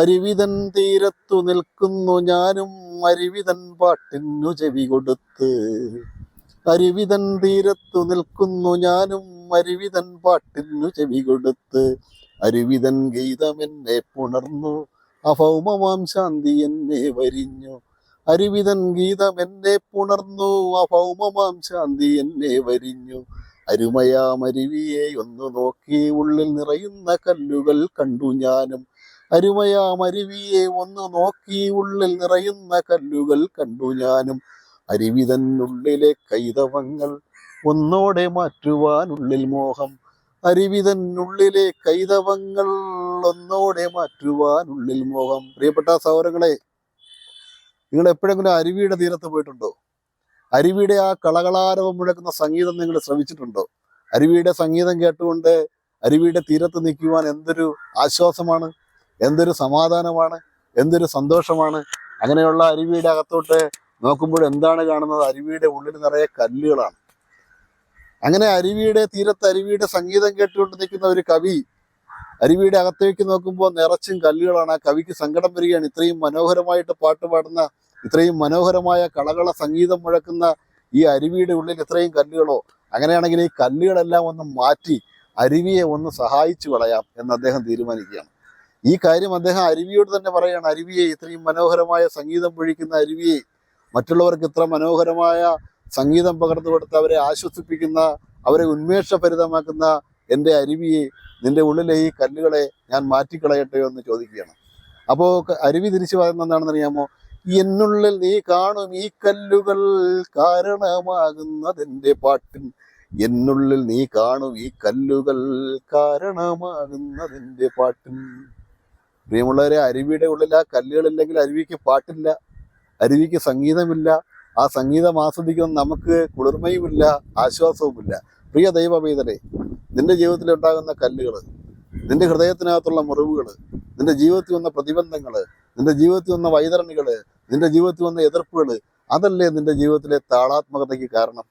അരുവിതൻ തീരത്തു നിൽക്കുന്നു ഞാനും അരുവിതൻ പാട്ടിനു ചെവി കൊടുത്ത്. അരുവിതൻ തീരത്തു നിൽക്കുന്നു ഞാനും അരുവിതൻ പാട്ടിനു ചെവി കൊടുത്ത്. അരുവിതൻ ഗീതമെന്നെ പുണർന്നു അഭൗമമാം ശാന്തി എന്നെ വരിഞ്ഞു. അരുവിതൻ ഗീതമെന്നെ പുണർന്നു അഭൗമമാം ശാന്തി എന്നെ വരിഞ്ഞു. അരുമയാമരുവിയെ ഒന്ന് നോക്കി ഉള്ളിൽ നിറയുന്ന കല്ലുകൾ കണ്ടു ഞാനും. അരുമയാം അരുവിയെ ഒന്ന് നോക്കി ഉള്ളിൽ നിറയുന്ന കല്ലുകൾ കണ്ടു ഞാനും. അരുവിതന്നുള്ളിലെ കൈതവങ്ങൾ ഒന്നോടെ മാറ്റുവാനുള്ളിൽ മോഹം. അരുവിതന്നുള്ളിലെ കൈതവങ്ങൾ ഒന്നോടെ മാറ്റുവാനുള്ളിൽ മോഹം. പ്രിയപ്പെട്ട സഹോദരങ്ങളെ നിങ്ങൾ എപ്പോഴെങ്കിലും അരുവിയുടെ തീരത്ത് പോയിട്ടുണ്ടോ? അരുവിയുടെ ആ കളകളാരവം മുഴക്കുന്ന സംഗീതം നിങ്ങൾ ശ്രമിച്ചിട്ടുണ്ടോ അരുവിയുടെ സംഗീതം കേട്ടുകൊണ്ട് അരുവിയുടെ തീരത്ത് നിൽക്കുവാൻ എന്തൊരു ആശ്വാസമാണ്? എന്തൊരു സമാധാനമാണ് എന്തൊരു സന്തോഷമാണ്. അങ്ങനെയുള്ള അരുവിയുടെ അകത്തോട്ട് നോക്കുമ്പോൾ എന്താണ് കാണുന്നത്? അരുവിയുടെ ഉള്ളിൽ നിറയെ കല്ലുകളാണ്. അങ്ങനെ അരുവിയുടെ തീരത്ത് അരുവിയുടെ സംഗീതം കേട്ടുകൊണ്ട് നിൽക്കുന്ന ഒരു കവി അരുവിയുടെ അകത്തേക്ക് നോക്കുമ്പോൾ നിറച്ചും കല്ലുകളാണ്. ആ കവിക്ക് സങ്കടം വരികയാണ്. ഇത്രയും മനോഹരമായിട്ട് പാട്ട് പാടുന്ന ഇത്രയും മനോഹരമായ കളകള സംഗീതം മുഴക്കുന്ന ഈ അരുവിയുടെ ഉള്ളിൽ ഇത്രയും കല്ലുകളോ? അങ്ങനെയാണെങ്കിൽ ഈ കല്ലുകളെല്ലാം ഒന്ന് മാറ്റി അരുവിയെ ഒന്ന് സഹായിച്ചു കളയാം എന്ന് അദ്ദേഹം തീരുമാനിക്കുകയാണ്. ഈ കാര്യം അദ്ദേഹം അരുവിയോട് തന്നെ പറയുകയാണ് അരുവിയെ ഇത്രയും മനോഹരമായ സംഗീതം പൊഴിക്കുന്ന അരുവിയെ മറ്റുള്ളവർക്ക് ഇത്ര മനോഹരമായ സംഗീതം പകർന്നു കൊടുത്ത് അവരെ ആശ്വസിപ്പിക്കുന്ന അവരെ ഉന്മേഷഭരിതമാക്കുന്ന എന്റെ അരുവിയെ നിന്റെ ഉള്ളിലെ ഈ കല്ലുകളെ ഞാൻ മാറ്റിക്കളയട്ടെയോ എന്ന് ചോദിക്കുകയാണ്. അപ്പോൾ അരുവി തിരിച്ചു പറയുന്നത് എന്താണെന്ന് അറിയാമോ? എന്നുള്ളിൽ നീ കാണും ഈ കല്ലുകൾ കാരണമാകുന്നതെന്റെ പാട്ടിൻ. എന്നുള്ളിൽ നീ കാണും ഈ കല്ലുകൾ കാരണമാകുന്നതെന്റെ പാട്ടിൻ. പ്രിയമുള്ളവരെ അരുവിയുടെ ഉള്ളിൽ ആ കല്ലുകളില്ലെങ്കിൽ അരുവിക്ക് പാട്ടില്ല അരുവിക്ക് സംഗീതമില്ല ആ സംഗീതം ആസ്വദിക്കുന്ന നമുക്ക് കുളിർമയുമില്ല ആശ്വാസവുമില്ല. പ്രിയ ദൈവവേദനെ നിന്റെ ജീവിതത്തിൽ ഉണ്ടാകുന്ന കല്ലുകൾ നിന്റെ ഹൃദയത്തിനകത്തുള്ള മുറിവുകൾ നിന്റെ ജീവിതത്തിൽ വന്ന പ്രതിബന്ധങ്ങൾ നിന്റെ ജീവിതത്തിൽ വന്ന വൈതരണികൾ നിന്റെ ജീവിതത്തിൽ വന്ന എതിർപ്പുകൾ അതല്ലേ നിന്റെ ജീവിതത്തിലെ താളാത്മകതയ്ക്ക് കാരണം?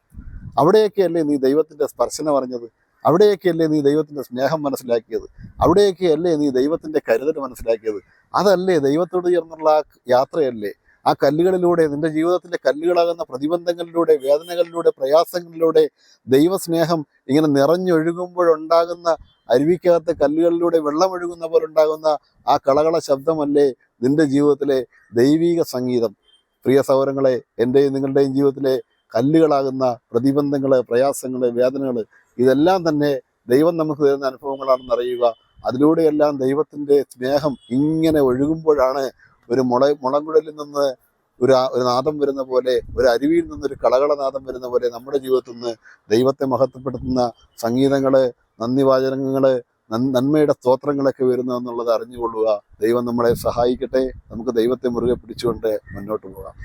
അവിടെയൊക്കെയല്ലേ നീ ദൈവത്തിന്റെ സ്പർശനം അറിഞ്ഞത്? അവിടെയൊക്കെയല്ലേ നീ ദൈവത്തിന്റെ സ്നേഹം മനസ്സിലാക്കിയത്? അവിടെയൊക്കെയല്ലേ നീ ദൈവത്തിന്റെ കരുതൽ മനസ്സിലാക്കിയത്? അതല്ലേ ദൈവത്തോട് ചേർന്നുള്ള യാത്രയല്ലേ? ആ കല്ലുകളിലൂടെ നിന്റെ ജീവിതത്തിലെ കല്ലുകളാകുന്ന പ്രതിബന്ധങ്ങളിലൂടെ വേദനകളിലൂടെ പ്രയാസങ്ങളിലൂടെ ദൈവസ്നേഹം ഇങ്ങനെ നിറഞ്ഞൊഴുകുമ്പോഴുണ്ടാകുന്ന അരുവിക്കകത്തെ കല്ലുകളിലൂടെ വെള്ളമൊഴുകുന്ന പോലെ ഉണ്ടാകുന്ന ആ കളകള ശബ്ദമല്ലേ നിന്റെ ജീവിതത്തിലെ ദൈവീക സംഗീതം? പ്രിയ സൗരങ്ങളെ എന്റെയും നിങ്ങളുടെയും ജീവിതത്തിലെ കല്ലുകളാകുന്ന പ്രതിബന്ധങ്ങൾ പ്രയാസങ്ങൾ വേദനകൾ ഇതെല്ലാം തന്നെ ദൈവം നമുക്ക് തരുന്ന അനുഭവങ്ങളാണെന്ന് അറിയുക. അതിലൂടെയെല്ലാം ദൈവത്തിന്റെ സ്നേഹം ഇങ്ങനെ ഒഴുകുമ്പോഴാണ് ഒരു മുള മുളങ്കുഴലിൽ നിന്ന് ഒരു ഒരു നാദം വരുന്ന പോലെ ഒരു അരുവിയിൽ നിന്നൊരു കളകളനാദം വരുന്ന പോലെ നമ്മുടെ ജീവിതത്തിൽ നിന്ന് ദൈവത്തെ മഹത്വപ്പെടുത്തുന്ന സംഗീതങ്ങൾ നന്ദിവാചനങ്ങൾ നന്മയുടെ സ്തോത്രങ്ങളൊക്കെ വരുന്നു എന്നുള്ളത് അറിഞ്ഞുകൊള്ളുക. ദൈവം നമ്മളെ സഹായിക്കട്ടെ. നമുക്ക് ദൈവത്തെ മുറുകെ പിടിച്ചുകൊണ്ട് മുന്നോട്ട് പോകാം.